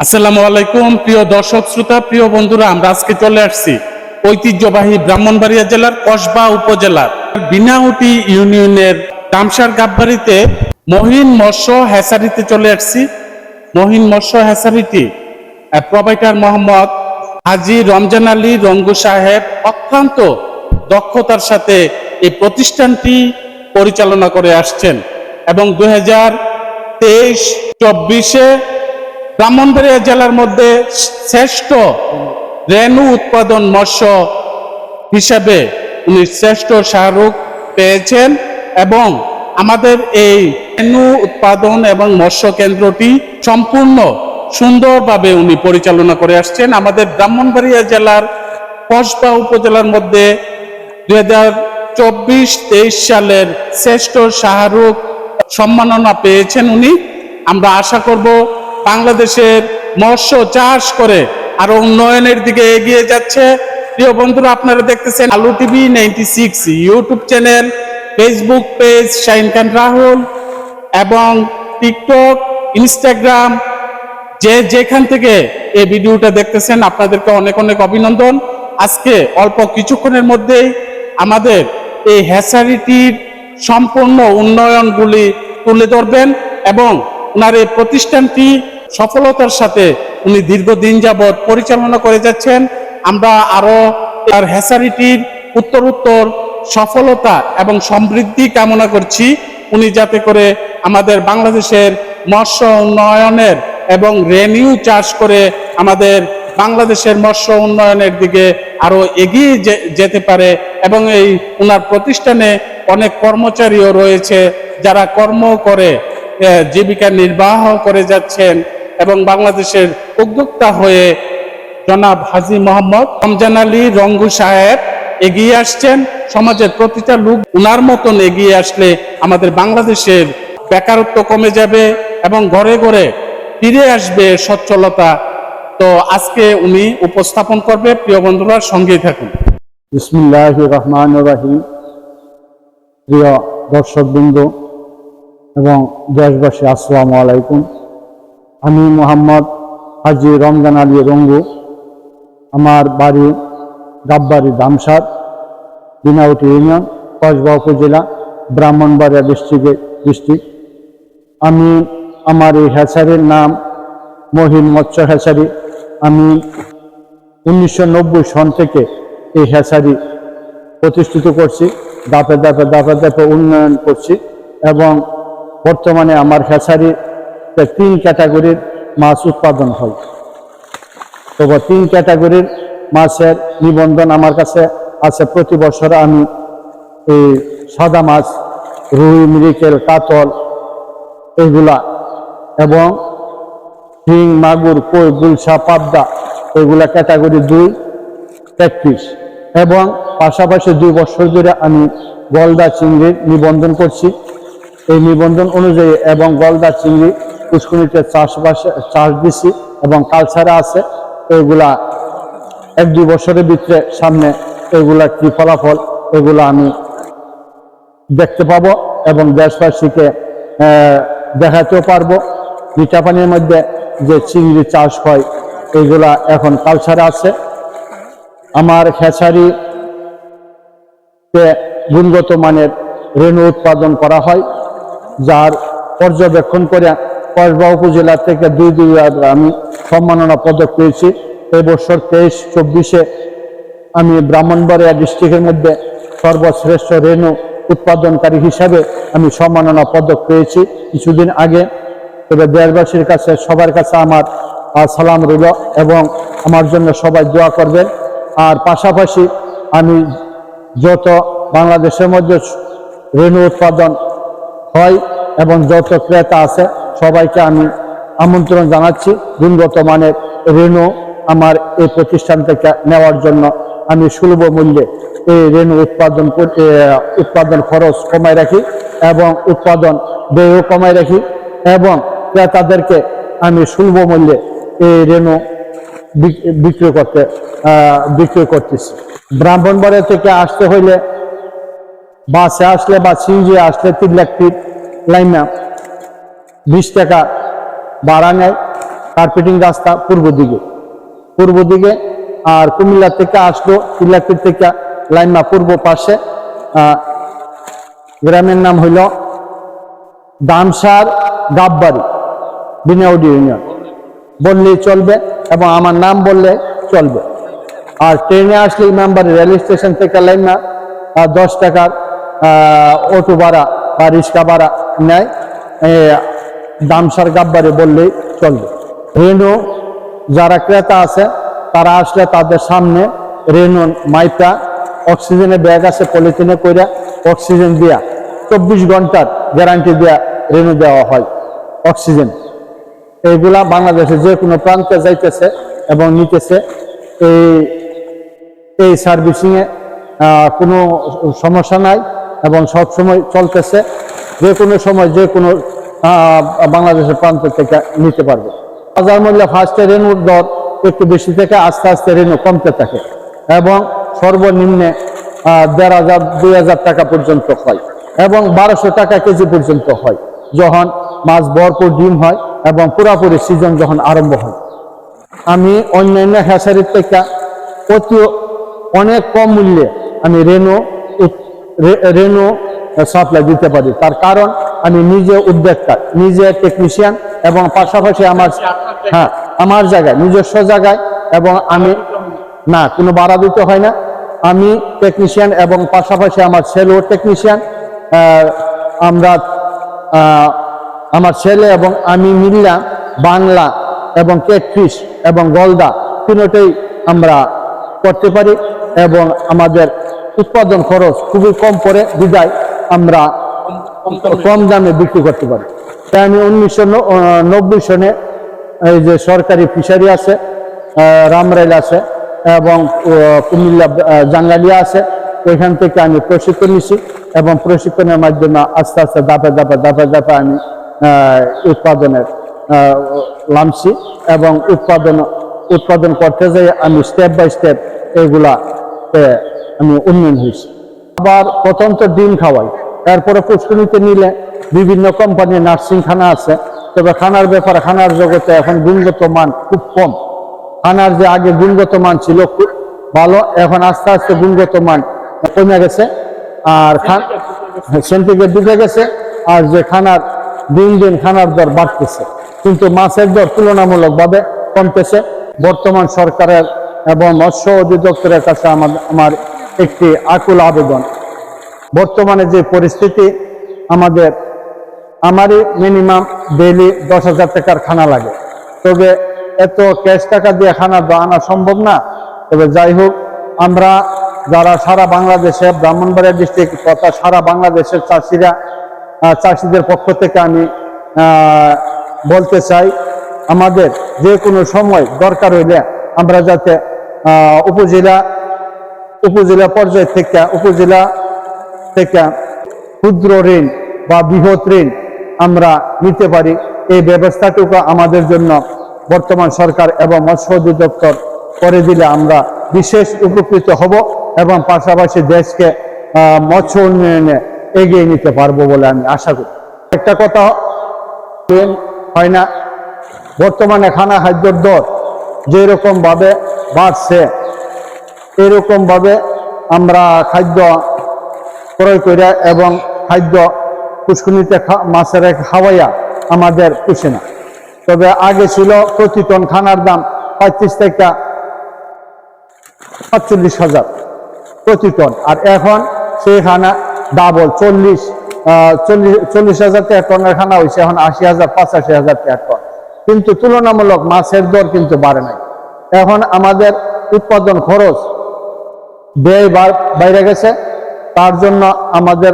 আসসালামু আলাইকুম, প্রিয় দর্শক, শ্রোতা, প্রিয় বন্ধুরা, আমরা আজকে চলে আসছি ঐতিহ্যবাহী ব্রাহ্মণবাড়িয়া জেলার কসবা উপজেলার বিনাউটি ইউনিয়নের তামসার গাববাড়িতে মহিন মৎস্য হ্যাসারিতে চলে আসছি। মহিন মৎস্য হ্যাসারিটি প্রোভাইডার মোহাম্মদ হাজি রমজান আলী রঙ্গু সাহেব অত্যন্ত দক্ষতার সাথে এই প্রতিষ্ঠানটি পরিচালনা করে আসছেন এবং দুই হাজার তেইশ চব্বিশে ব্রাহ্মণবাড়িয়া জেলার মধ্যে শ্রেষ্ঠ রেণু উৎপাদন মৎস্য হিসাবে উনি শ্রেষ্ঠ শাহরুখ পেয়েছেন এবং আমাদের এই রেণু উৎপাদন এবং মৎস্য কেন্দ্রটি সম্পূর্ণ সুন্দরভাবে উনি পরিচালনা করে আসছেন। আমাদের ব্রাহ্মণবাড়িয়া জেলার কসবা উপজেলার মধ্যে দুই হাজার চব্বিশ তেইশ সালের শ্রেষ্ঠ শাহরুখ সম্মাননা পেয়েছেন উনি। আমরা আশা করব বাংলাদেশের মৎস্য চাষ করে আরও উন্নয়নের দিকে এগিয়ে যাচ্ছে। প্রিয় বন্ধুরা, আপনারা দেখতেছেন আলু TV ninety six YouTube channel, Facebook page Shahin Khan Rahul এবং টিকটক, ইনস্টাগ্রাম। যে যেখান থেকে এই ভিডিওটা দেখতেছেন, আপনাদেরকে অনেক অনেক অভিনন্দন। আজকে অল্প কিছুক্ষণের মধ্যেই আমাদের এই হ্যাসারিটির সম্পূর্ণ উন্নয়নগুলি তুলে ধরবেন এবং ওনার এই প্রতিষ্ঠানটি সফলতার সাথে উনি দীর্ঘদিন যাবৎ পরিচালনা করে যাচ্ছেন। আমরা আরও তার হ্যাসারিটির উত্তর উত্তর সফলতা এবং সমৃদ্ধি কামনা করছি। উনি যাতে করে আমাদের বাংলাদেশের মৎস্য উন্নয়নের এবং রেনিউ চাষ করে আমাদের বাংলাদেশের মৎস্য উন্নয়নের দিকে আরও এগিয়ে যেতে পারে এবং এই ওনার প্রতিষ্ঠানে অনেক কর্মচারীও রয়েছে যারা কর্ম করে জীবিকা নির্বাহ করে যাচ্ছেন এবং বাংলাদেশের উদ্যোক্তা হয়ে জনাব হাজি মোহাম্মদ রমজান আলী রঙ্গু সাহেব এগিয়ে আসছেন। সমাজের প্রতিটা লোক উনার মতন এগিয়ে আসলে আমাদের বাংলাদেশের বেকারত্ব কমে যাবে এবং ঘরে ঘরে ফিরে আসবে সচ্ছলতা। তো আজকে উনি উপস্থাপন করবে। প্রিয় বন্ধুরা, সঙ্গেই থাকুন। বিসমিল্লাহ রহমান রাহিম। প্রিয় দর্শকবৃন্দ এবং দেশবাসী, আসসালামু আলাইকুম। আমি মোহাম্মদ হাজি রমজান আলী রঙ্গু। আমার বাড়ি গাববাড়ি দামসার বিনাউটি ইউনিয়ন কসবা উপজেলা, ব্রাহ্মণবাড়িয়া ডিস্ট্রিক্টে ডিস্ট্রিক্ট। আমি আমার এই হ্যাচারির নাম মহিন মৎস্য হ্যাচারি। আমি উনিশশো নব্বই সন থেকে এই হ্যাচারি প্রতিষ্ঠিত করছি দাপে দাপে দাপে দাপে উন্নয়ন করছি এবং বর্তমানে আমার হ্যাচারিতে তিন ক্যাটাগরির মাছ উৎপাদন হয়। তবে তিন ক্যাটাগরির মাছের নিবন্ধন আমার কাছে আছে। প্রতি বছর আমি এই সাদা মাছ, রুই, মৃগেল, কাতল এগুলা এবং শিং, মাগুর, কই, গুলশা, পাবদা এগুলা ক্যাটাগরি দুই প্র্যাকটিস এবং পাশাপাশি দুই বছর ধরে আমি গলদা চিংড়ির নিবন্ধন করছি। এই নিবন্ধন অনুযায়ী এবং গলদা চিংড়ি পুষ্কুনিতে চাষবাস চাষ দিছি এবং কালচারে আছে, এগুলা এক দুই বছরের ভিতরে সামনে এগুলা কি ফলাফল, এগুলা আমি দেখতে পাবো এবং দেশবাসীকে দেখাতেও পারব। মিঠা পানির মধ্যে যে চিংড়ি চাষ হয়, এগুলা এখন কালচারে আছে। আমার খেসারি গুণগত মানের রেণু উৎপাদন করা হয়। যার পর্যবেক্ষণ করে কসবা উপজেলা থেকে দুই দুই আমি সম্মাননা পদক পেয়েছি। এবছর তেইশ, চব্বিশে আমি ব্রাহ্মণবাড়িয়া ডিস্ট্রিক্টের মধ্যে সর্বশ্রেষ্ঠ রেণু উৎপাদনকারী হিসাবে আমি সম্মাননা পদক পেয়েছি। কিছুদিন আগে তবে দেশবাসীর কাছে, সবার কাছে আমার সালাম রইল এবং আমার জন্য সবাই দোয়া করবেন। আর পাশাপাশি আমি যত বাংলাদেশের মধ্যে রেণু উৎপাদন হয় এবং যত ক্রেতা আছে, সবাইকে আমি আমন্ত্রণ জানাচ্ছি। গুণগত মানের রেণু আমার এই প্রতিষ্ঠান থেকে নেওয়ার জন্য আমি সুলভ মূল্যে এই রেণু উৎপাদন উৎপাদন খরচ কমায় রাখি এবং উৎপাদন ব্যয়ও কমায় রাখি এবং ক্রেতাদেরকে আমি সুলভ মূল্যে এই রেণু বিক্রি করতে বিক্রি করতেছি। ব্রাহ্মণবাড়িয়া থেকে আসতে হইলে বাসে আসলে বা সিঞ্জি আসলে তিন লাখ ফিট লাইনা বিশ টাকা ভাড়া নেয় কার্পেটিং রাস্তা পূর্ব দিকে। পূর্ব দিকে আর কুমিল্লা থেকে আসলো কুমিল্লাপুর থেকে লাইনমা পূর্ব পাশে গ্রামের নাম হইল দামসার গাববাড়ি বিনাউডি ইউনিয়ন বললেই চলবে এবং আমার নাম বললে চলবে। আর ট্রেনে আসলে ইমামবাড়ি রেল স্টেশন থেকে লাইনমা আহ, দশ টাকার অটো ভাড়া বা রিক্সা ভাড়া নেয় দামসার গাববাড়ি বললেই চলবে। রেনু, যারা ক্রেতা আছে, তারা আসলে তাদের সামনে রেনু মাইপা অক্সিজেনের ব্যাগ আছে, পলিথিনে কইরা অক্সিজেন দিয়া, চব্বিশ ঘণ্টার গ্যারান্টি দেয়া রেনু দেওয়া হয় অক্সিজেন। এইগুলা বাংলাদেশে যে কোনো প্রান্তে যাইতেছে এবং নিতেছে। এই এই সার্ভিসিংয়ে কোনো সমস্যা নাই। এবং সব সময় চলতেছে, যে কোনো সময় যে কোনো বাংলাদেশের প্রান্ত থেকে নিতে পারবে। বাজার মূল্যে ফার্স্টে রেনুর দর একটু বেশি থেকে আস্তে আস্তে রেনু কমতে থাকে এবং সর্বনিম্নে দেড় হাজার, দুই হাজার টাকা পর্যন্ত হয় এবং বারোশো টাকা কেজি পর্যন্ত হয় যখন মাছ ভরপুর ডিম হয় এবং পুরাপুরি সিজন যখন আরম্ভ হয়। আমি অন্যান্য হ্যাসারির থেকে অতি অনেক কম মূল্যে আমি রেনো উৎ- রে- রেনো সাপ্লাই দিতে পারি। তার কারণ আমি নিজে উদ্যোক্তা নিজে টেকনিশিয়ান এবং পাশাপাশি আমার হ্যাঁ আমার জায়গায় নিজস্ব জায়গায় এবং আমি না। কোনো বাড়া দিতে হয় না। আমি টেকনিশিয়ান এবং পাশাপাশি আমার ছেলেও টেকনিশিয়ান আমরা আমার ছেলে এবং আমি মিললাম বাংলা এবং কেটফিশ এবং গলদা তিনটেই আমরা করতে পারি এবং আমাদের উৎপাদন খরচ খুবই কম পড়ে, বিদায় আমরা কম দামে বিক্রি করতে পারি। তাই আমি উনিশশো নব্বই সনে এই যে সরকারি ফিশারি আছে রামরাইল আছে এবং কুমিল্লা জাঙ্গালিয়া আছে ওইখান থেকে আমি প্রশিক্ষণ নিছি এবং প্রশিক্ষণের মাধ্যমে আস্তে আস্তে দাপে দাপে দাপে দাপে আমি উৎপাদনের নামছি এবং উৎপাদন উৎপাদন করতে যাই আমি স্টেপ বাই স্টেপ এইগুলা তে আমি উন্নয়ন হয়েছি। আবার প্রথম তো ডিম খাওয়াই, তারপরে পুষ্করিতে নিলে বিভিন্ন কোম্পানির নার্সিং খানা আছে, তবে খানার ব্যাপারে, খানার জগতে এখন গুণগত মান খুব কম। খানার যে আগে গুণগত মান ছিল খুব ভালো, এখন আস্তে আস্তে গুণগত মান কমে গেছে, আর খান সেন্টিগ্রেড ঢুকে গেছে, আর যে খানার, দিন দিন খানার দর বাড়তেছে। কিন্তু মাছের দর তুলনামূলকভাবে কমতেছে। বর্তমান সরকারের এবং মৎস্য অধিদপ্তরের কাছে আমার আমার একটি আকুল আবেদন। বর্তমানে যে পরিস্থিতি, আমাদের, আমারই মিনিমাম ডেইলি দশ হাজার টাকার খানা লাগে। তবে এত ক্যাশ টাকা দিয়ে খানা আনা সম্ভব না। তবে যাই হোক, আমরা যারা সারা বাংলাদেশে, ব্রাহ্মণবাড়িয়া ডিস্ট্রিক্ট তথা সারা বাংলাদেশের চাষিরা চাষিদের পক্ষ থেকে আমি বলতে চাই, আমাদের যে কোনো সময় দরকার হইলে আমরা যাতে উপজেলা উপজেলা পর্যায় থেকে উপজেলা থেকে ক্ষুদ্র ঋণ বা বৃহৎ ঋণ আমরা নিতে পারি। এই ব্যবস্থাটুকু আমাদের জন্য বর্তমান সরকার এবং মৎস্য অধিদপ্তর করে দিলে আমরা বিশেষ উপকৃত হব এবং পাশাপাশি দেশকে মৎস্য উন্নয়নে এগিয়ে নিতে পারব বলে আমি আশা করি। একটা কথা হয় না? বর্তমানে খানা খাদ্যর দর যেরকমভাবে বাড়ছে এরকম ভাবে আমরা খাদ্য ক্রয় করে এবং খাদ্য পুষ্কুনিতে মাছের খাওয়াইয়া আমাদের পুষে না। তবে আগে ছিল প্রতি টন খানার দাম পঁয়ত্রিশ থেকে সাতচল্লিশ হাজার প্রতি টন। আর এখন সেই খানা ডাবল চল্লিশ চল্লিশ চল্লিশ হাজার টাকা টনের খানা হয়েছে এখন আশি হাজার, পঁচাশি হাজার টাকা টন। কিন্তু তুলনামূলক মাছের দর কিন্তু বাড়ে নাই। এখন আমাদের উৎপাদন খরচ ব্যয় বাইরে গেছে, তার জন্য আমাদের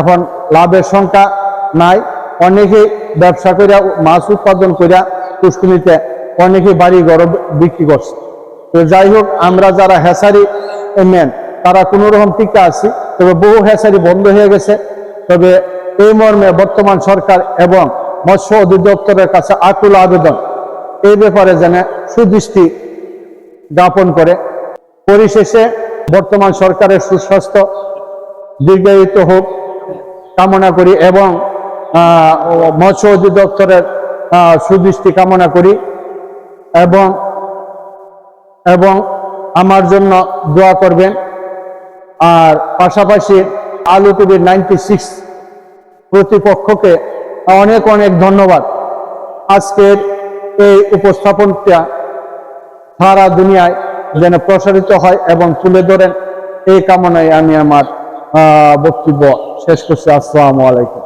এখন লাভের সংখ্যা নাই। অনেকেই ব্যবসা করিয়া মাছ উৎপাদন করে পুষ্কুনিতে অনেকে বাড়ি ঘর বিক্রি করছে। তো যাই হোক, আমরা যারা হ্যাসারি মেন তারা কোনো রকম টিকা আছি, তবে বহু হ্যাসারি বন্ধ হয়ে গেছে। তবে এই মর্মে বর্তমান সরকার এবং মৎস্য অধিদপ্তরের কাছে আকুল আবেদন। এই ব্যাপারে যেন সুদৃষ্টি জ্ঞাপন করে। পরিশেষে বর্তমান সরকারের সুস্বাস্থ্য দীর্ঘায়িত হোক কামনা করি এবং মৎস্য অধিদপ্তরের সুদৃষ্টি কামনা করি এবং এবং আমার জন্য দোয়া করবেন। আর পাশাপাশি আলু টিভির নাইনটি সিক্স প্রতিপক্ষকে অনেক অনেক ধন্যবাদ। আজকের এই উপস্থাপনটা সারা দুনিয়ায় যেন প্রসারিত হয় এবং তুলে ধরেন। এই কামনায় আমি আমার বক্তব্য শেষ করছি। আসসালামু আলাইকুম।